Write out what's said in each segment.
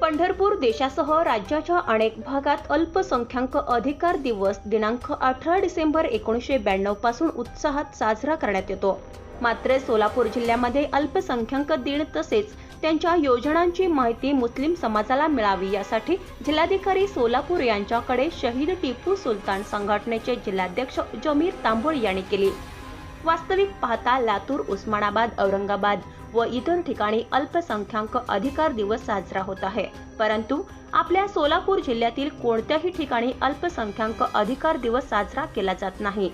पंढरपूर देशासह राज्याच्या अनेक भागात अल्पसंख्याक अधिकार दिवस दिनांक अठरा डिसेंबर एकोणीसशे ब्याण्णवपासून उत्साहात साजरा करण्यात येतो. मात्र सोलापूर जिल्ह्यामध्ये अल्पसंख्याक दिन तसेच त्यांच्या योजनांची माहिती मुस्लिम समाजाला मिळावी यासाठी जिल्हाधिकारी सोलापूर यांच्याकडे शहीद टिपू सुलतान संघटनेचे जिल्हाध्यक्ष जमीर तांबोळ यांनी केली. वास्तविक पाहता लातूर उस्मानाबाद औरंगाबाद व इतर ठिकाणी अल्पसंख्याक अधिकार दिवस साजरा होत आहे. परंतु आपल्या सोलापूर जिल्ह्यातील कोणत्याही ठिकाणी अल्पसंख्याक अधिकार दिवस साजरा केला जात नाही.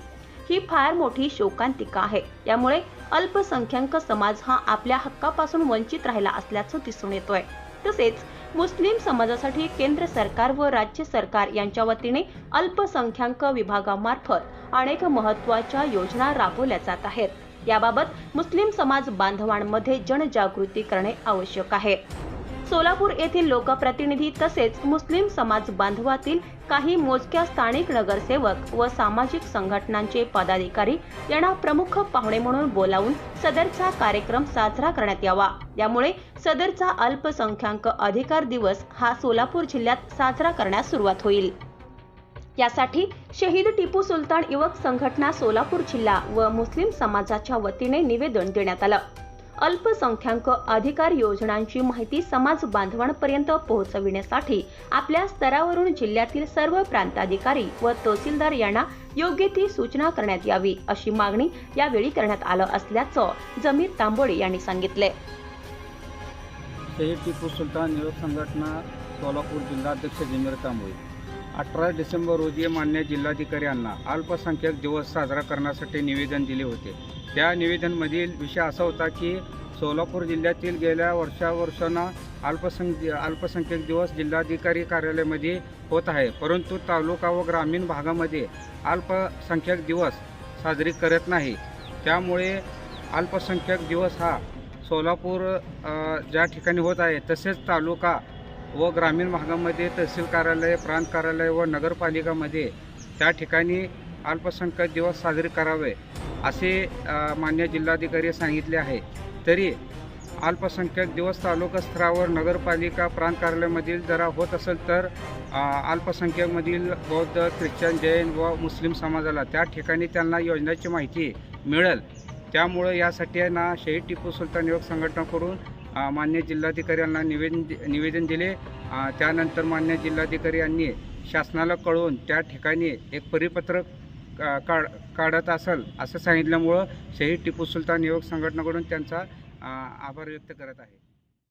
ही फार मोठी शोकांतिका आहे. त्यामुळे अल्पसंख्याक समाज हा आपल्या हक्कापासून वंचित राहिला असल्याचं दिसून येतोय. तसेच मुस्लिम समाजासाठी केंद्र सरकार व राज्य सरकार यांच्या वतीने अल्पसंख्याक विभागामार्फत अनेक महत्त्वाच्या योजना राबवल्या जात आहेत. याबाबत मुस्लिम समाज बांधवांमध्ये जनजागृती करणे आवश्यक आहे. सोलापूर येथील लोकप्रतिनिधी तसेच मुस्लिम समाज बांधवातील काही मोजक्या स्थानिक नगरसेवक व सामाजिक संघटनांचे पदाधिकारी यांना प्रमुख पाहुणे म्हणून बोलावून सदरचा कार्यक्रम साजरा करण्यात यावा. यामुळे सदरचा अल्पसंख्याक अधिकार दिवस हा सोलापूर जिल्ह्यात साजरा करण्यास सुरुवात होईल. यासाठी शहीद टिपू सुलतान युवक संघटना सोलापूर जिल्हा व मुस्लिम समाजाच्या वतीने निवेदन देण्यात आलं. अल्पसंख्याक अधिकार योजनांची माहिती समाज बांधवांपर्यंत पोहोचविण्यासाठी आपल्या स्तरावरून जिल्ह्यातील सर्व प्रांताधिकारी व तहसीलदार यांना योग्य ती सूचना करण्यात यावी अशी मागणी यावेळी करण्यात आलं असल्याचं जमीर तांबोळे यांनी सांगितले. टिपू सुलतान युवक संघटना सोलापूर जिल्हाध्यक्ष जमीर तांबोळे. अठरा डिसेंबर रोजी मान्य जिल्हाधिकाऱ्यांना अल्पसंख्यक अल्पसंख्याक दिवस साजरा करण्यासाठी निवेदन दिले होते. त्या निवेदनमधील विषय असा होता की सोलापूर जिल्ह्यातील गेल्या वर्षावर्षांना अल्पसंख्य अल्पसंख्याक दिवस जिल्हाधिकारी कार्यालयामध्ये होत आहे. परंतु तालुका व ग्रामीण भागामध्ये अल्पसंख्याक दिवस साजरी करत नाही. त्यामुळे अल्पसंख्याक दिवस हा सोलापूर ज्या ठिकाणी होत आहे तसेच तालुका व ग्रामीण भागामध्ये तहसील कार्यालय प्रांत कार्यालय व नगरपालिकामध्ये त्या ठिकाणी अल्पसंख्याक दिवस साजरे करावे असे मान्य जिल्हाधिकारी सांगितले आहे. तरी अल्पसंख्याक दिवस तालुका स्तरावर नगरपालिका प्रांत कार्यालयामधील जरा होत असेल तर अल्पसंख्याकमधील बौद्ध ख्रिश्चन जैन व मुस्लिम समाजाला त्या ठिकाणी त्यांना योजनेची माहिती मिळेल. त्यामुळं यासाठी ना शहीद टिपू सुलतान युवक संघटनाकडून मान्य जिल्हाधिकारी यांना निवेदन निवेदन दिले. त्यानंतर मान्य जिल्हाधिकारी यांनी शासनाला कळवून त्या ठिकाणी एक परिपत्रक काढ काढत असेल असं सांगितल्यामुळं शहीद टिपू सुलतान युवक संघटनेकडून त्यांचा आभार व्यक्त करत आहे.